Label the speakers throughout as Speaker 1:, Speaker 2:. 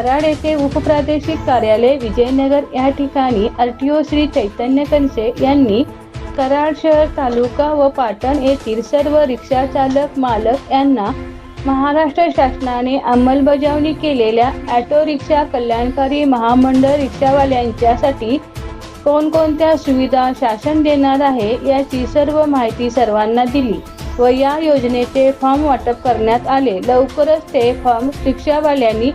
Speaker 1: कराड येथे उपप्रादेशिक कार्यालय विजयनगर या ठिकाणी R T O Shri Chaitanya Kanse यांनी कराड शहर तालुका व पाटण येथील सर्व रिक्षा चालक मालक यांना महाराष्ट्र शासनाने अंमलबजावणी केलेल्या ऑटो रिक्षा कल्याणकारी महामंडळ रिक्षावाल्यांच्यासाठी कोणकोणत्या सुविधा शासन देणार आहे याची सर्व माहिती सर्वांना दिली व या योजनेचे फॉर्म वाटप करण्यात आले. लवकरच ते फॉर्म रिक्षावाल्यांनी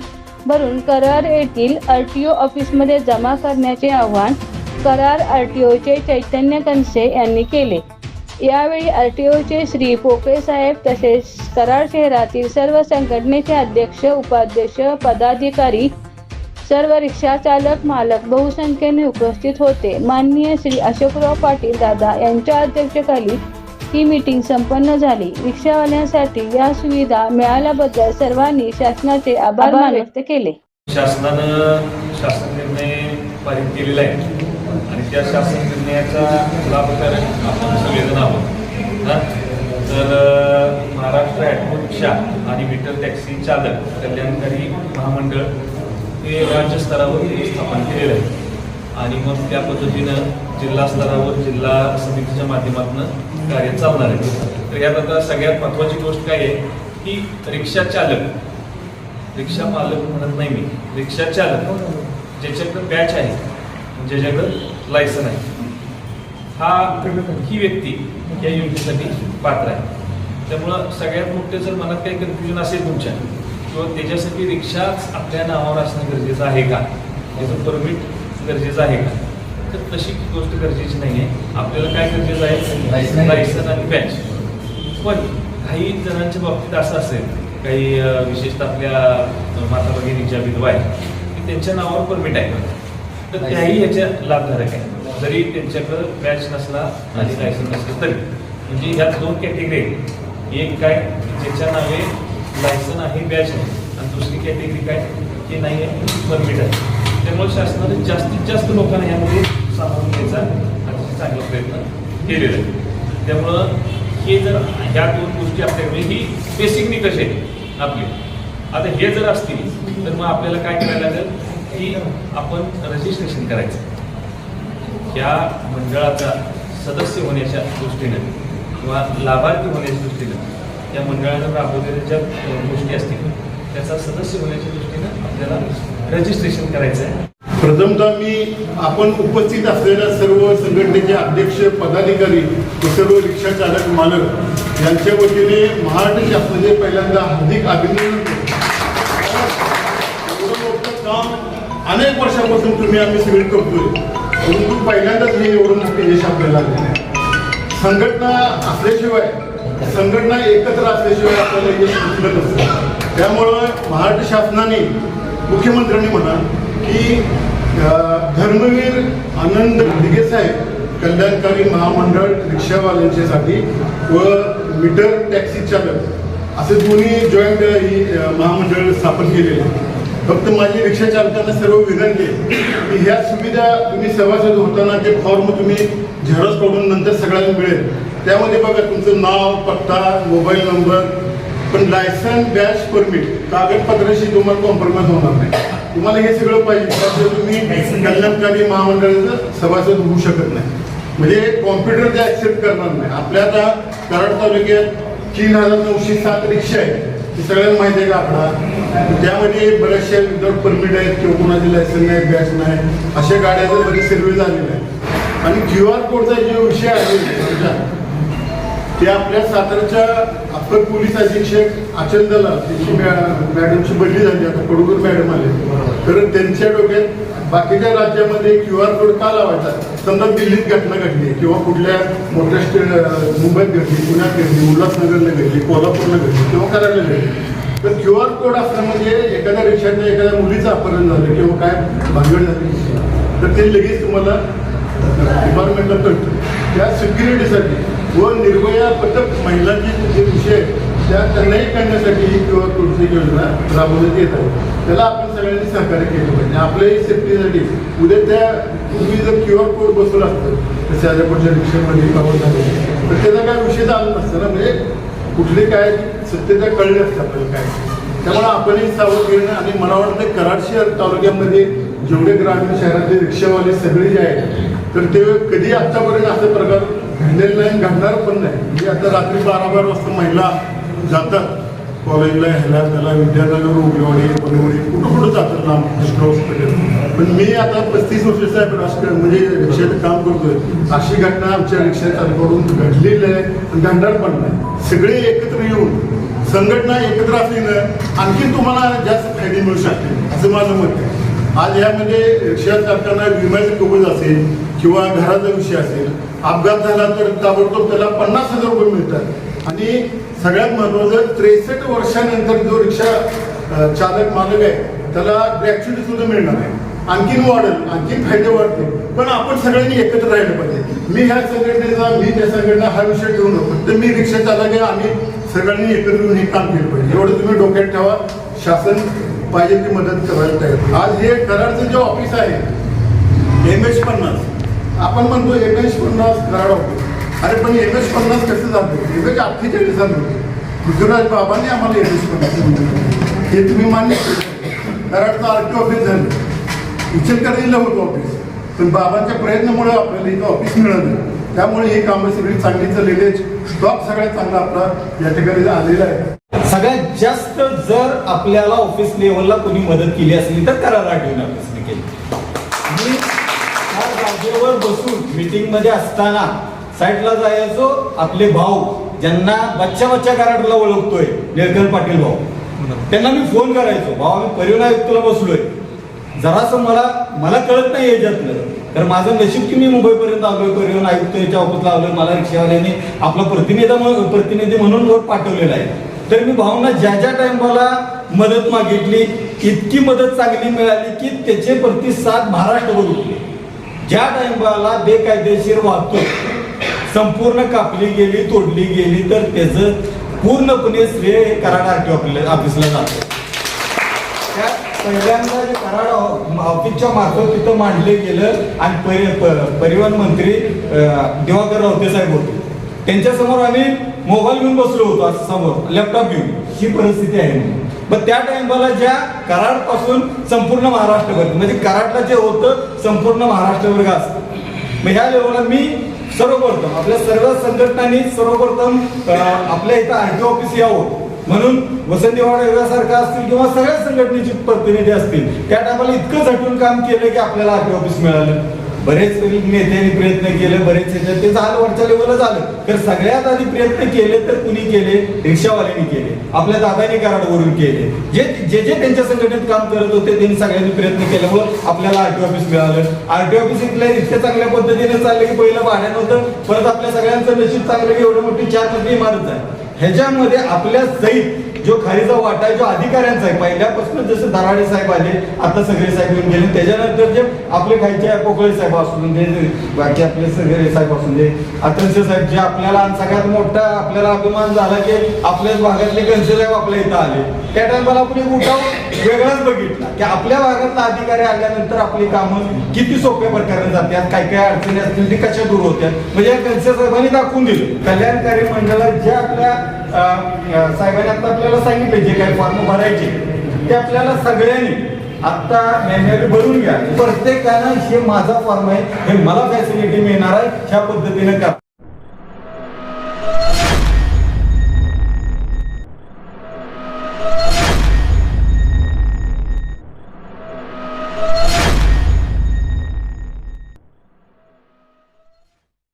Speaker 1: भरून करार येथील आर टी ओ ऑफिसमध्ये जमा करण्याचे आवाहन करार आर टी ओचे चैतन्य कनसे यांनी केले. यावेळी आर टी ओचे श्री पोपे साहेब तसेच कराड शहरातील सर्व संघटनेचे अध्यक्ष उपाध्यक्ष पदाधिकारी सर्व रिक्षा चालक मालक बहुसंख्येने उपस्थित होते. माननीय श्री अशोकराव पाटील दादा यांच्या अध्यक्षतेखाली ही मीटिंग संपन्न झाली. रिक्षावाल्यांसाठी या सुविधा मिळाल्याबद्दल सर्वांनी शासनाचे आभार व्यक्त केले.
Speaker 2: शासनानं शासन निर्णय पारित केलेला आहे आणि त्या शासन निर्णयाचा लाभ करत आपण सगळेजण आहोत. हा? तर महाराष्ट्र ॲटो रिक्षा आणि मीटर टॅक्सी चालक कल्याणकारी महामंडळ हे राज्य स्तरावर हे स्थापन केलेलं आहे. आणि मग त्या पद्धतीनं जिल्हा स्तरावर जिल्हा समितीच्या माध्यमातून कार्य चालणार आहे. तर यात आता सगळ्यात महत्त्वाची गोष्ट काय आहे की रिक्षा चालक रिक्षा मालक म्हणत नाही मी रिक्षा चालक ज्याच्याकडं बॅच आहे ज्याच्याकडं लायसन आहे हा ही व्यक्ती या योजनेसाठी पात्र आहे. त्यामुळं सगळ्यात मोठे जर मनात काही कन्फ्युजन असेल तुमच्या किंवा त्याच्यासाठी रिक्षाच आपल्या नावावर असणं गरजेचं आहे का? त्याचं परमिट गरजेचं आहे का? तर तशी गोष्ट गरजेची नाही आहे आपल्याला काय गरजेचं आहे? लायसन आणि बॅच पण काही जणांच्या बाबतीत असं असेल काही विशेषतः आपल्या माता भगिनीच्या विधवा आहेत की त्यांच्या नावावर परमिट आहे. तर त्याही ह्याच्या लाभधारक आहे जरी त्यांच्याकडं बॅच नसला आणि लायसन नसलं तरी. म्हणजे ह्या दोन कॅटेगरी आहेत. एक काय ज्याच्या नावे लायसन आहे बॅच आहे आणि दुसरी कॅटेगरी काय की नाही आहे परमिट आहे. त्यामुळे शासनाने जास्तीत जास्त लोकांना ह्यामध्ये सामावून घ्यायचा अतिशय चांगला प्रयत्न केलेला आहे. त्यामुळं हे जर ह्या दोन गोष्टी आपल्याकडे ही बेसिक निकष आहे आपली? आता हे जर असतील तर मग आपल्याला काय करायला लागेल? की आपण रजिस्ट्रेशन करायचं. या मंडळाचा सदस्य होण्याच्या दृष्टीनं किंवा लाभार्थी होण्याच्या दृष्टीनं त्या मंडळानं राबवलेल्या ज्या गोष्टी असतील त्याचा सदस्य होण्याच्या दृष्टीनं आपल्याला रजिस्ट्रेशन करायचं आहे
Speaker 3: प्रथमतः मी आपण उपस्थित असलेल्या सर्व संघटनेचे अध्यक्ष पदाधिकारी व सर्व रिक्षा चालक मालक यांच्या वतीने महाराष्ट्र शासनाचे पहिल्यांदा हार्दिक अभिनंदन करतो. काम अनेक वर्षापासून तुम्ही आम्ही सगळे करतोय. परंतु पहिल्यांदाच हे एवढं मोठं यश आपल्याला संघटना असल्याशिवाय संघटना एकत्र असल्याशिवाय आपल्याला यश मिळत असतं त्यामुळं महाराष्ट्र शासनाने मुख्यमंत्र्यांनी म्हणा की धर्मवीर आनंद दिघे साहेब कल्याणकारी महामंडळ रिक्षावाल्यांच्यासाठी व मीटर टॅक्सी चालक असे दोन्ही जॉईंट ही महामंडळ स्थापन केलेले आहे. फक्त माझी रिक्षा चालकांना सर्व विनंती आहे की ह्या सुविधा तुम्ही सभासद होताना ते फॉर्म तुम्ही झेरॉक्स काढून नंतर सगळ्यांना मिळेल त्यामध्ये बघा तुमचं नाव पत्ता मोबाईल नंबर पण लायसन बॅच परमिट कागदपत्राशी तुम्हाला कॉम्प्रोमाइज होणार नाही. तुम्हाला हे सगळं पाहिजे तुम्ही कल्याणकारी महामंडळाचं सभासद होऊ शकत नाही. म्हणजे कॉम्प्युटर ते ऍक्सेप्ट करणार नाही. आपल्या आता कराड तालुक्यात तीन हजार नऊशे सात रिक्षा आहेत. हे सगळ्यांना माहिती आहे का आपला त्यामध्ये बऱ्याचशा विदाउट परमिट आहेत किंवा कोणाचे लायसन नाही बॅच नाही. अशा गाड्याचा बरेच सर्वे झालेला आहे आणि क्यू आर कोडचा जो विषय आहे ते आपल्या साताऱ्याच्या अप्पर पोलीस अधीक्षक अचल त्यांची मॅडमची बदली झाली. आता कडूकर मॅडम आले. तर त्यांच्या डोक्यात बाकीच्या राज्यामध्ये क्यू आर कोड का लावायचा? समजा दिल्लीत घटना घडली किंवा कुठल्या मोठ्या स्टे- मुंबईत घडली पुण्यात घडली उल्हासनगरला घडली कोल्हापूरला घडली किंवा कराडला घडली. तर क्यू आर कोड असणं म्हणजे एखाद्या रिक्षाच्या एखाद्या मुलीचं अपहरण झालं किंवा काय भांगड झाली. तर ते लगेच तुम्हाला डिपार्टमेंटला कळतं. त्या सिक्युरिटीसाठी व निर्भया पथक महिलांचे जे विषय त्या त्यांनाही करण्यासाठी ही किंवा कोणती योजना राबवण्यात येत आहे. त्याला आपण सगळ्यांनी सहकार्य केलं पाहिजे. आपल्याही सेफ्टीसाठी उद्या त्या पूर्वी जर क्यू आर कोड बसवलं असतं तर शेजारकडच्या रिक्षामध्ये कवर झाले. तर त्याचा काय विषय आला नसतं ना म्हणजे कुठले काय सत्यता कळली असतं आपल्याला काय. त्यामुळे आपणही सावध घेणं आणि मला वाटतं कराड शहर तालुक्यामध्ये जेवढे ग्रामीण शहरातले रिक्षावाले सगळे जे आहेत तर ते कधी आतापर्यंत असे प्रकार घडलेले नाही घडणार पण नाही. म्हणजे आता रात्री बारा बारा वाजता महिला जातात कॉलेजला ह्याला त्याला विद्यानगर उगलवाडी बनवडी कुठं कुठं जातात लांब कृष्ण हॉस्पिटल पण मी आता पस्तीस वर्षाचा आहे राजकारण म्हणजे रिक्षाचं काम करतोय. अशी घटना आमच्या रिक्षा चालकडून घडलेली आहे आणि घडणार पण नाही. सगळे एकत्र येऊन संघटना एकत्र असल्यानं आणखी तुम्हाला जास्त फायदे मिळू शकते असं माझं मत आहे. आज यामध्ये रिक्षा चालकांना विम्याचे कवच असेल किंवा घराचा विषय असेल अपघात झाला तर ताबडतोब त्याला पन्नास हजार रुपये मिळतात. आणि सगळ्यात महत्वाचं त्रेसष्ट वर्षानंतर जो रिक्षा चालक मालक आहे त्याला ग्रॅच्युटी सुद्धा मिळणार आहे आणखीन वाढेल आणखीन फायदे वाढतील. पण आपण सगळ्यांनी एकत्र राहिलं पाहिजे. मी ह्या संघटनेचा मी त्या संघटना हा विषय ठेवू नको तर मी रिक्षा चालक आहे आम्ही सगळ्यांनी एकत्र येऊन हे काम केलं पाहिजे. एवढं तुम्ही डोक्यात ठेवा. शासन पाहिजे ती मदत करायला तयार आज हे कराडचं जे ऑफिस आहे एम एच पन्नास. आपण म्हणतो एम एच पन्नास कराड ऑफिस अरे पण एम एच पन्नास कसं जातो? एम एच अठ्ठेचाळीस झालं पृथ्वीराज बाबांनी आम्हाला एम एच पन्नास हे तुम्ही मान्य कराडचं आर टी ऑफिस झालं. इचलकरंजीला होतं ऑफिस पण बाबांच्या प्रयत्नामुळे आपल्याला इथं ऑफिस मिळालं. त्यामुळे ही कामं सगळी चांगली चाललेली आहेत स्टॉक सगळ्यात चांगला आपला या ठिकाणी आलेला आहे.
Speaker 4: सगळ्यात जास्त जर आपल्याला ऑफिस लेवलला कोणी मदत केली असली तर करार आठवून ऑफिसने केली. मी त्या जागेवर बसून मीटिंगमध्ये असताना साईडला जायचो आपले भाऊ ज्यांना बच्चा बच्चा कराडला ओळखतोय निळकंठ पाटील भाऊ. त्यांना मी फोन करायचो भाऊ आम्ही परिवहन आयुक्तला बसलोय. जरासं मला मला कळत नाही याच्यातलं. तर माझं नशीब की मी मुंबईपर्यंत आलोय परिवहन आयुक्त याच्या ऑफिसला आलोय मला रिक्षावाल्याने आपला प्रतिनिधी म्हणून- प्रतिनिधी म्हणून नोट पाठवलेला आहे. तर मी भावना ज्या ज्या टायमाला मदत मागितली इतकी मदत चांगली मिळाली की त्याचे प्रतिसाद महाराष्ट्रभर उठले. ज्या टायमाला बेकायदेशीर वाहतूक संपूर्ण कापली गेली तोडली गेली तर त्याचं पूर्णपणे श्रेय हे कराड आरटी ऑफिसला जातं. त्या पहिल्यांदा जे कराड ऑफिसच्या मार्फत तिथं मांडले गेलं आणि परि प- परिवहन मंत्री दिवाकर रावते साहेब होते. त्यांच्यासमोर आम्ही मोबाईल घेऊन बसलो होतो असं समोर लॅपटॉप घेऊन. ही परिस्थिती आहे मग त्या टाइमला ज्या कराडपासून संपूर्ण महाराष्ट्रभर म्हणजे कराडला जे होतं संपूर्ण महाराष्ट्रभर गाज मग ह्या लेवलला मी सर्वप्रथम आपल्या सर्व संघटनांनी सर्वप्रथम आपल्या इथं आरटी ऑफिस यावं. म्हणून वसंत सारखं असतील किंवा सगळ्या संघटनेचे प्रतिनिधी असतील त्या टायमाला इतकं झटून काम केलं की आपल्याला आर टी ऑफिस मिळालं. बरेच नेत्यांनी प्रयत्न केले बरेच ह्याच्यात ते झालं वरच्या लेवलला झालं. तर सगळ्यात आधी प्रयत्न केले तर कुणी केले? रिक्षावाल्यांनी केले. आपल्या दादानी कराडवरून केले. जे जे जे त्यांच्या संघटनेत काम करत होते त्यांनी सगळ्यांनी प्रयत्न केल्यामुळं आपल्याला आरटी ऑफिस मिळालं. आरटी ऑफिस इथल्या इतक्या चांगल्या पद्धतीने चाललं की पहिलं भाड्यानं होतं परत आपल्या सगळ्यांचं नशीब चांगलं की एवढं मोठी चार मधली इमारत आहे ह्याच्यामध्ये आपल्या सहित जो खालीचा वाटा आहे जो अधिकाऱ्यांचा आहे. पहिल्यापासून जसे दराडे साहेब आले आता सगळे साहेब येऊन गेले. त्याच्यानंतर जे आपले खायचे पोकळे साहेब असून दे बाकी आपले सगळे साहेब असून दे अतंस्य साहेब जे आपल्याला आणि सगळ्यात मोठा आपल्याला अभिमान झाला की आपल्याच भागातले कंसे साहेब आपल्या इथं आले. त्या टायमाला आपण एक उठाव वेगळाच बघितला की आपल्या भागातला अधिकारी आल्यानंतर आपली कामं किती सोप्या प्रकारे जातात काय काय अडचणी असतील ते कशा दूर होत्या म्हणजे या गणसे साहेबांनी दाखवून दिलं. कल्याणकारी मंडळात ज्या आपल्या साहेबांनी आता आपल्याला सांगितले जे काही फॉर्म भरायचे ते आपल्याला सगळ्यांनी. आता मॅन्युअली भरून घ्या. प्रत्येकानं हे माझा फॉर्म आहे हे मला फॅसिलिटी मिळणार आहे ह्या पद्धतीने करा.